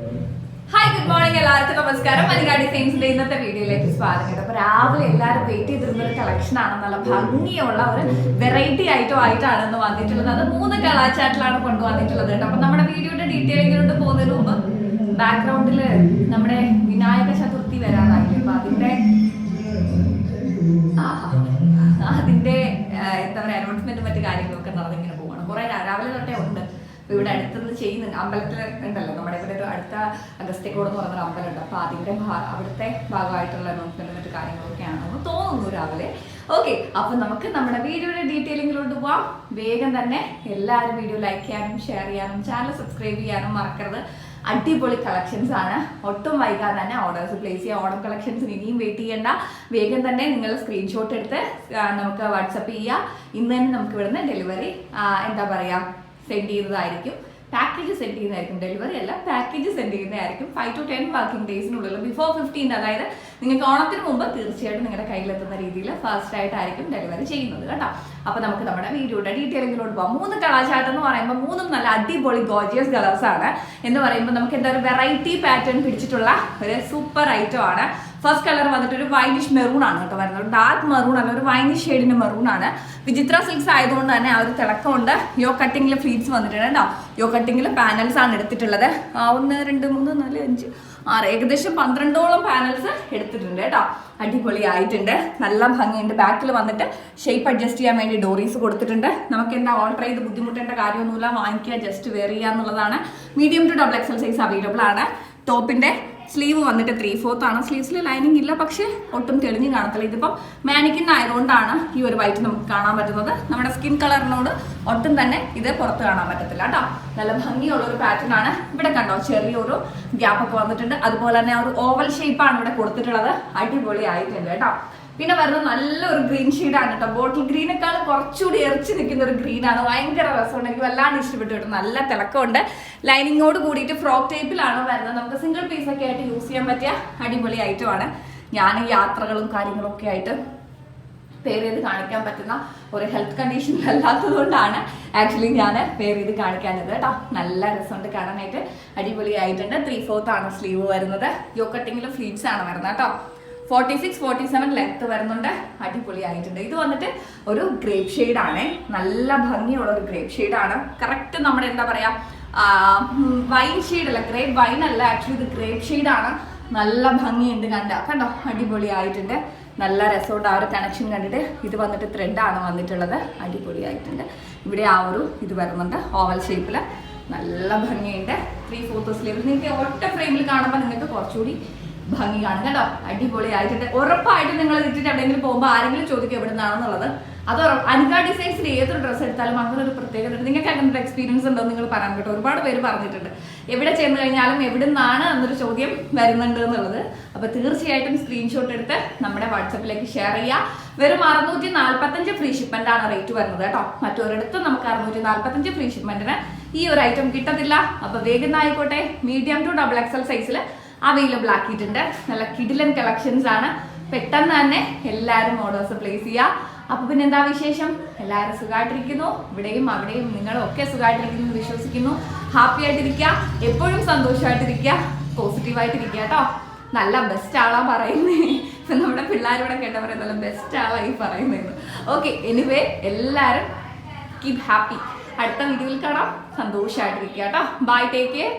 Hi good morning എല്ലാവർക്കും. നമസ്കാരം. മലിക ഡിസൈൻസിന്റെ ഇന്നത്തെ വീഡിയോയിലേക്ക് സ്വാഗതം. അപ്പൊ രാവിലെ എല്ലാവരും വെയിറ്റ് ചെയ്തിരുന്ന ഒരു കളക്ഷൻ ആണ്. നല്ല ഭംഗിയുള്ള ഒരു വെറൈറ്റി ഐറ്റം ആയിട്ടാണ് ഇന്ന് വന്നിട്ടുള്ളത്. അത് മൂന്ന് കളാച്ചാറ്റിലാണ് കൊണ്ടുവന്നിട്ടുള്ളത് അപ്പൊ നമ്മുടെ വീഡിയോയുടെ ഡീറ്റെയിലിങ്ങിലോട്ട് പോകുന്നതിന് മുമ്പ് ബാക്ക്ഗ്രൗണ്ടിൽ നമ്മുടെ വിനായക ചതുർത്ഥി വരാറായി അപ്പൊ അതിന്റെ. അതിന്റെ എന്താ പറയാ അനൗൺസ്മെന്റ് മറ്റു കാര്യങ്ങളൊക്കെ നടന്നിങ്ങനെ പോകണം കുറെ രാവിലെ തൊട്ടേ ഉണ്ട്. ഇവിടെ അടുത്തുനിന്ന് ചെയ്യുന്നുണ്ട്. അമ്പലത്തിൽ ഉണ്ടല്ലോ. നമ്മുടെ ഇവിടെ അടുത്ത അഗസ്ത്യക്കോട് എന്ന് പറഞ്ഞൊരു അമ്പലമുണ്ട്. അപ്പൊ അതിന്റെ അവിടുത്തെ ഭാഗമായിട്ടുള്ള അനൗൺസ്മെന്റ് മറ്റു കാര്യങ്ങളൊക്കെയാണെന്ന് തോന്നുന്നു രാവിലെ. ഓക്കെ അപ്പൊ നമുക്ക് നമ്മുടെ വീഡിയോയുടെ ഡീറ്റെയിലിങ്ങിലോട്ട് പോവാം. വേഗം തന്നെ എല്ലാവരും വീഡിയോ ലൈക്ക് ചെയ്യാനും ഷെയർ ചെയ്യാനും ചാനൽ സബ്സ്ക്രൈബ് ചെയ്യാനും മറക്കരുത്. അടിപൊളി കളക്ഷൻസ് ആണ്. ഒട്ടും വൈകാതെ തന്നെ ഓർഡേഴ്സ് പ്ലേസ് ചെയ്യുക ഓർഡർ കളക്ഷൻസ് ഇനിയും വെയിറ്റ് ചെയ്യേണ്ട. വേഗം തന്നെ നിങ്ങൾ സ്ക്രീൻഷോട്ട് എടുത്ത് നമുക്ക് വാട്സപ്പ് ചെയ്യുക ഇന്ന് തന്നെ നമുക്ക് ഇവിടുന്ന് ഡെലിവറി എന്താ പറയുക സെൻഡ് ചെയ്യുന്നതായിരിക്കും. പാക്കേജ് സെൻഡ് ചെയ്യുന്നതായിരിക്കും ഡെലിവറി അല്ല പാക്കേജ് സെൻഡ് ചെയ്യുന്നതായിരിക്കും. ഫൈവ് ടു ടെൻ വർക്കിംഗ് ഡേയ്സിനുള്ളിൽ ബിഫോർ ഫിഫ്റ്റീൻ അതായത് നിങ്ങൾക്ക് ഓണത്തിന് മുമ്പ് തീർച്ചയായിട്ടും നിങ്ങളുടെ കയ്യിലെത്തുന്ന രീതിയിൽ ഫസ്റ്റ് ആയിട്ടായിരിക്കും ഡെലിവറി ചെയ്യുന്നത് കേട്ടോ. അപ്പോൾ നമുക്ക് നമ്മുടെ വീഡിയോയുടെ ഡീറ്റെയിലിങ്ങിലോട്ട് പോകാം മൂന്ന് കളാചാട്ടം എന്ന് പറയുമ്പോൾ മൂന്നും നല്ല അടിപൊളി ഗോജിയസ് കളേഴ്സ് ആണ്. എന്ന് പറയുമ്പോൾ നമുക്ക് എന്താ ഒരു വെറൈറ്റി പാറ്റേൺ പിടിച്ചിട്ടുള്ള ഒരു സൂപ്പർ ഐറ്റം ആണ്. ഫസ്റ്റ് കളർ വന്നിട്ട് ഒരു വൈനിഷ് മെറൂൺ ആണ് കേട്ടോ വരുന്നത്. ഡാർക്ക് മെറൂൺ അല്ല ഒരു വൈനിഷ് ഷെയ്ഡിന്റെ മെറൂൺ ആണ്. വിചിത്ര സിൽക്സ് ആയതുകൊണ്ട് തന്നെ ആ ഒരു തിളക്കമുണ്ട്. യോ കട്ടിങ്ങിൽ ഫ്ലീറ്റ്സ് വന്നിട്ടുണ്ട് കേട്ടോ. യോ കട്ടിങ്ങിൽ പാനൽസ് ആണ് എടുത്തിട്ടുള്ളത്. ഒന്ന് രണ്ട് മൂന്ന് നാല് അഞ്ച് ആറ് ഏകദേശം പന്ത്രണ്ടോളം പാനൽസ് എടുത്തിട്ടുണ്ട് കേട്ടോ. അടിപൊളി ആയിട്ടുണ്ട് നല്ല ഭംഗിയുണ്ട്. ബാക്കിൽ വന്നിട്ട് ഷേപ്പ് അഡ്ജസ്റ്റ് ചെയ്യാൻ വേണ്ടി ഡോറീസ് കൊടുത്തിട്ടുണ്ട്. നമുക്ക് എന്താ ഓൾട്ടർ ചെയ്ത് ബുദ്ധിമുട്ടേണ്ട കാര്യമൊന്നുമില്ല. വാങ്ങിക്കുക ജസ്റ്റ് വെയർ ചെയ്യുക എന്നുള്ളതാണ്. Medium to double XL size available ആണ്. ടോപ്പിന്റെ സ്ലീവ് വന്നിട്ട് ത്രീ ഫോർത്ത് ആണ്. സ്ലീവ്സിൽ ലൈനിങ് ഇല്ല പക്ഷേ ഒട്ടും തെളിഞ്ഞ് കാണത്തില്ല. ഇതിപ്പം മാനിക്കിൻ ആയതുകൊണ്ടാണ് ഈ ഒരു വൈറ്റ് നമുക്ക് കാണാൻ പറ്റുന്നത്. നമ്മുടെ സ്കിൻ കളറിനോട് ഒട്ടും തന്നെ ഇത് പുറത്ത് കാണാൻ പറ്റത്തില്ല കേട്ടോ. നല്ല ഭംഗിയുള്ള ഒരു പാറ്റേൺ ആണ്. ഇവിടെ കണ്ടോ ചെറിയൊരു ഗ്യാപ്പ് ഒക്കെ വന്നിട്ടുണ്ട്. അതുപോലെ തന്നെ ഒരു ഓവൽ ഷേപ്പാണ് ഇവിടെ കൊടുത്തിട്ടുള്ളത്. അടിപൊളി ആയിട്ടുണ്ട് കേട്ടോ. പിന്നെ വരുന്നത് നല്ലൊരു ഗ്രീൻ ആണ് കേട്ടോ ബോട്ടിൽ ഗ്രീനേക്കാൾ കുറച്ചുകൂടി എറിച്ച് നിൽക്കുന്ന ഒരു ഗ്രീനാണ് ഭയങ്കര രസമാണ്. എനിക്ക് വല്ലാണ്ട് ഇഷ്ടപ്പെട്ടു കേട്ടോ. നല്ല തിളക്കമുണ്ട്. ലൈനിങ്ങോട് കൂടിയിട്ട് ഫ്രോക്ക് ടൈപ്പിലാണ് വരുന്നത്. നമുക്ക് സിംഗിൾ പീസ് ഒക്കെ ആയിട്ട് യൂസ് ചെയ്യാൻ പറ്റിയ അടിപൊളി ഐറ്റം ആണ്. ഞാൻ യാത്രകളും കാര്യങ്ങളും ഒക്കെ ആയിട്ട് പേര് ചെയ്ത് കാണിക്കാൻ പറ്റുന്ന ഒരു ഹെൽത്ത് കണ്ടീഷൻ അല്ലാത്തതുകൊണ്ടാണ് ആക്ച്വലി ഞാൻ പേര് ചെയ്ത് കാണിക്കാനത് കേട്ടോ. നല്ല രസമുണ്ട് കാണാനായിട്ട്. അടിപൊളിയായിട്ടുണ്ട് ത്രീ ഫോർത്ത് ആണ് സ്ലീവ് വരുന്നത്. യോ കട്ടിങ്ങിൽ ഫ്ലീറ്റ്സ് ആണ് വരുന്നത് കേട്ടോ. Forty six forty seven length വരുന്നുണ്ട്. അടിപൊളിയായിട്ടുണ്ട്. ഇത് വന്നിട്ട് ഒരു ഗ്രേപ്പ് ഷെയ്ഡ് ആണ്. നല്ല ഭംഗിയുള്ള ഒരു ഗ്രേപ്പ് ഷെയ്ഡ് ആണ്. കറക്റ്റ് നമ്മുടെ എന്താ പറയാ വൈൻ ഷെയ്ഡ് അല്ല ഗ്രേപ്പ് വൈൻ അല്ല ആക്ച്വലി ഇത് ഗ്രേപ്പ് ഷെയ്ഡ് ആണ്. നല്ല ഭംഗിയുണ്ട് കണ്ട. കണ്ടോ? അടിപൊളിയായിട്ടുണ്ട്. നല്ല രസമുണ്ട് ആ ഒരു കണക്ഷൻ കണ്ടിട്ട്. ഇത് വന്നിട്ട് ത്രെഡാണ് വന്നിട്ടുള്ളത്. അടിപൊളിയായിട്ടുണ്ട്. ഇവിടെ ആ ഒരു ഇത് വരുന്നുണ്ട് ഓവൽ ഷേപ്പിൽ നല്ല ഭംഗിയുണ്ട്. ത്രീ ഫോർത്ത് സ്ലീവ് നിങ്ങൾക്ക് ഒറ്റ ഫ്രെയിമിൽ കാണുമ്പോൾ നിങ്ങൾക്ക് കുറച്ചുകൂടി ഭംഗി കാണും കേട്ടോ അടിപൊളിയായിട്ടുണ്ട്. ഉറപ്പായിട്ടും നിങ്ങൾ ഇട്ടിട്ട് എവിടെയെങ്കിലും പോകുമ്പോൾ ആരെങ്കിലും ചോദിക്കും എവിടെ നിന്നാണെന്നുള്ളത് അത് അനുക ഡിസൈൻസിൽ ഏതൊരു ഡ്രസ്സ് എടുത്താലും അങ്ങനെ ഒരു പ്രത്യേകത നിങ്ങൾക്ക് അങ്ങനെ ഒരു എക്സ്പീരിയൻസ് ഉണ്ടോ നിങ്ങൾ പറയാൻ കേട്ടോ. ഒരുപാട് പേര് പറഞ്ഞിട്ടുണ്ട്. എവിടെ ചെന്ന് കഴിഞ്ഞാലും എവിടെ നിന്നാണ് എന്നൊരു ചോദ്യം വരുന്നുണ്ട് എന്നുള്ളത്. അപ്പൊ തീർച്ചയായിട്ടും സ്ക്രീൻഷോട്ട് എടുത്ത് നമ്മുടെ വാട്സപ്പിലേക്ക് ഷെയർ ചെയ്യുക വെറും അറുന്നൂറ്റി നാല്പത്തഞ്ച് ഫ്രീ ഷിപ്മെന്റ് ആണ് റേറ്റ് വരുന്നത് കേട്ടോ. മറ്റൊരിടത്തും നമുക്ക് അറുന്നൂറ്റി നാല്പത്തഞ്ച് ഫ്രീ ഷിപ്മെന്റിന് ഈ ഒരു ഐറ്റം കിട്ടത്തില്ല. അപ്പൊ വേഗം ആയിക്കോട്ടെ മീഡിയം ടു ഡബിൾ എക്സൽ സൈസിൽ അവൈലബിൾ ആക്കിയിട്ടുണ്ട്. നല്ല കിഡിലൻ കളക്ഷൻസ് ആണ്. പെട്ടെന്ന് തന്നെ എല്ലാവരും ഓർഡേഴ്സ് പ്ലേസ് ചെയ്യുക അപ്പൊ പിന്നെ എന്താ വിശേഷം? എല്ലാവരും സുഖമായിട്ടിരിക്കുന്നു ഇവിടെയും അവിടെയും നിങ്ങളും ഒക്കെ സുഖമായിട്ടിരിക്കുന്നു വിശ്വസിക്കുന്നു. ഹാപ്പി ആയിട്ടിരിക്കുക. എപ്പോഴും സന്തോഷമായിട്ടിരിക്കുക പോസിറ്റീവായിട്ടിരിക്കുക കേട്ടോ. നല്ല ബെസ്റ്റ് ആളാ പറയുന്നത് നമ്മുടെ പിള്ളേരോടെ കേട്ട പറയാം നല്ല ബെസ്റ്റ് ആളാ ഈ പറയുന്നത് ഓക്കെ എനിവേ എല്ലാവരും കീപ് ഹാപ്പി അടുത്ത വീഡിയോയിൽ കാണാം. സന്തോഷമായിട്ടിരിക്കുക കേട്ടോ. Bye take care